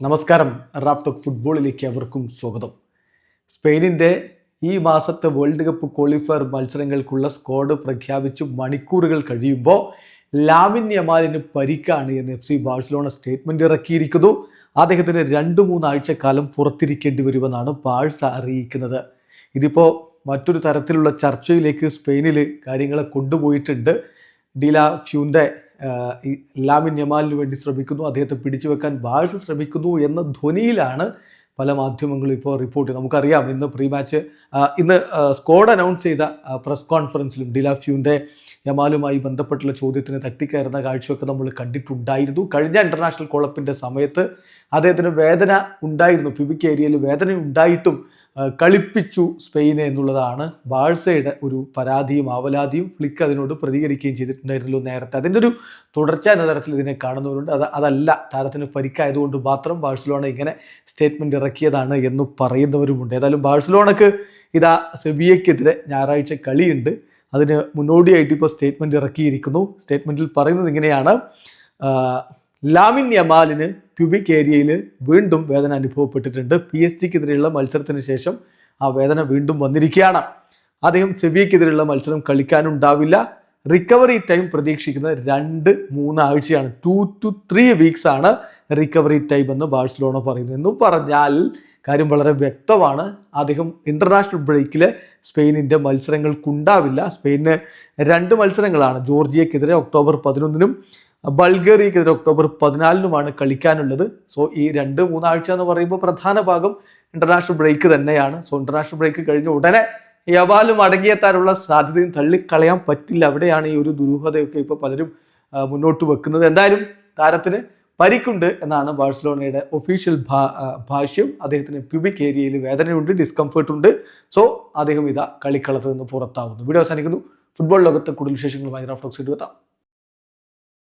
നമസ്കാരം. Raf talk ഫുട്ബോളിലേക്ക് അവർക്കും സ്വാഗതം. സ്പെയിനിന്റെ ഈ മാസത്തെ വേൾഡ് കപ്പ് ക്വാളിഫയർ മത്സരങ്ങൾക്കുള്ള സ്ക്വാഡ് പ്രഖ്യാപിച്ചു മണിക്കൂറുകൾ കഴിയുമ്പോൾ ലാമിൻ യമാലിന് പരിക്കാണ് എന്ന് എഫ് സി ബാഴ്സലോണ സ്റ്റേറ്റ്മെന്റ് ഇറക്കിയിരിക്കുന്നു. അദ്ദേഹത്തിന് രണ്ട് മൂന്നാഴ്ചക്കാലം പുറത്തിരിക്കേണ്ടി വരുമെന്നാണ് ബാഴ്സ അറിയിക്കുന്നത്. ഇതിപ്പോൾ മറ്റൊരു തരത്തിലുള്ള ചർച്ചയിലേക്ക് സ്പെയിനിൽ കാര്യങ്ങളെ കൊണ്ടുപോയിട്ടുണ്ട്. ഡില ഫ്യൂന്റെ ലാമിൻ യമാലിന് വേണ്ടി ശ്രമിക്കുന്നു അദ്ദേഹത്തെ പിടിച്ചു വെക്കാൻ ബാഴ്സ ശ്രമിക്കുന്നു എന്ന ധ്വനിയിലാണ് പല മാധ്യമങ്ങളും ഇപ്പോൾ റിപ്പോർട്ട് നമുക്കറിയാം. ഇന്ന് പ്രീ മാച്ച് ഇന്ന് സ്ക്വാഡ് അനൗൺസ് ചെയ്ത പ്രസ് കോൺഫറൻസിലും ഡിലാഫ്യൂവിന്റെ യമാലുമായി ബന്ധപ്പെട്ടുള്ള ചോദ്യത്തിന് തട്ടിക്കയറുന്ന കാഴ്ചയൊക്കെ നമ്മൾ കണ്ടിട്ടുണ്ടായിരുന്നു. കഴിഞ്ഞ ഇന്റർനാഷണൽ കോളപ്പിന്റെ സമയത്ത് അദ്ദേഹത്തിന് വേദന ഉണ്ടായിരുന്നു. പ്യൂബിക് ഏരിയയിൽ വേദന ഉണ്ടായിട്ടും കളിപ്പിച്ചു സ്പെയിനെ എന്നുള്ളതാണ് ബാഴ്സയുടെ ഒരു പരാതിയും അവലാതിയും ഫ്ലിക്ക് അതിനോട് പ്രതികരിക്കുകയും ചെയ്തിട്ടുണ്ടായിരുന്നല്ലോ നേരത്തെ. അതിന്റെ ഒരു തുടർച്ച എന്ന തരത്തിൽ ഇതിനെ കാണുന്നവരുണ്ട്. അത് അതല്ല താരത്തിന് പരിക്കായതുകൊണ്ട് മാത്രം ബാഴ്സലോണ ഇങ്ങനെ സ്റ്റേറ്റ്മെന്റ് ഇറക്കിയതാണ് എന്ന് പറയുന്നവരുമുണ്ട്. ഏതായാലും ബാഴ്സലോണക്ക് ഇതാ സെബിയക്കെതിരെ ഞായറാഴ്ച കളിയുണ്ട്. അതിന് മുന്നോടിയായിട്ട് ഇപ്പോൾ സ്റ്റേറ്റ്മെന്റ് ഇറക്കിയിരിക്കുന്നു. സ്റ്റേറ്റ്മെന്റിൽ പറയുന്നത് ഇങ്ങനെയാണ്. ലാമിൻ യമാലിന് പ്യൂബിക് ഏരിയയിൽ വീണ്ടും വേദന അനുഭവപ്പെട്ടിട്ടുണ്ട്. പി എസ് ജിക്കെതിരെയുള്ള മത്സരത്തിന് ശേഷം ആ വേദന വീണ്ടും വന്നിരിക്കുകയാണ്. അദ്ദേഹം സെവിയക്കെതിരെയുള്ള മത്സരം കളിക്കാനുണ്ടാവില്ല. റിക്കവറി ടൈം പ്രതീക്ഷിക്കുന്നത് രണ്ട് മൂന്ന് ആഴ്ചയാണ്. ടു ടു ത്രീ വീക്സ് ആണ് റിക്കവറി ടൈം എന്ന് ബാഴ്സലോണ പറയുന്നത്. എന്നും പറഞ്ഞാൽ കാര്യം വളരെ വ്യക്തമാണ്. അദ്ദേഹം ഇന്റർനാഷണൽ ബ്രേക്കിൽ സ്പെയിനിന്റെ മത്സരങ്ങൾക്കുണ്ടാവില്ല. സ്പെയിനിന് രണ്ട് മത്സരങ്ങളാണ്. ജോർജിയക്കെതിരെ ഒക്ടോബർ പതിനൊന്നിനും ബൾഗേറിയക്കെതിരെ ഒക്ടോബർ പതിനാലിനുമാണ് കളിക്കാനുള്ളത്. സോ ഈ രണ്ട് മൂന്നാഴ്ച എന്ന് പറയുമ്പോൾ പ്രധാന ഭാഗം ഇന്റർനാഷണൽ ബ്രേക്ക് തന്നെയാണ്. സോ ഇന്റർനാഷണൽ ബ്രേക്ക് കഴിഞ്ഞ ഉടനെ യവാലും അടങ്ങിയെത്താനുള്ള സാധ്യതയും തള്ളിക്കളയാൻ പറ്റില്ല. അവിടെയാണ് ഈ ഒരു ദുരൂഹതയൊക്കെ ഇപ്പോൾ പലരും മുന്നോട്ട് വെക്കുന്നത്. എന്തായാലും താരത്തിന് പരിക്കുണ്ട് എന്നാണ് ബാഴ്സലോണയുടെ ഒഫീഷ്യൽ ഭാഷ്യം. അദ്ദേഹത്തിന് പ്യൂബിക് ഏരിയയിൽ വേദനയുണ്ട് ഡിസ്കംഫേർട്ട് ഉണ്ട്. സോ അദ്ദേഹം ഇതാ കളിക്കളത്തിൽ നിന്ന് പുറത്താവുന്നു. വീഡിയോ അവസാനിക്കുന്നു. ഫുട്ബോൾ ലോകത്തെ കൂടുതൽ വിശേഷങ്ങളുമായി റാഫ്റ്റോക്സ് എത്താം.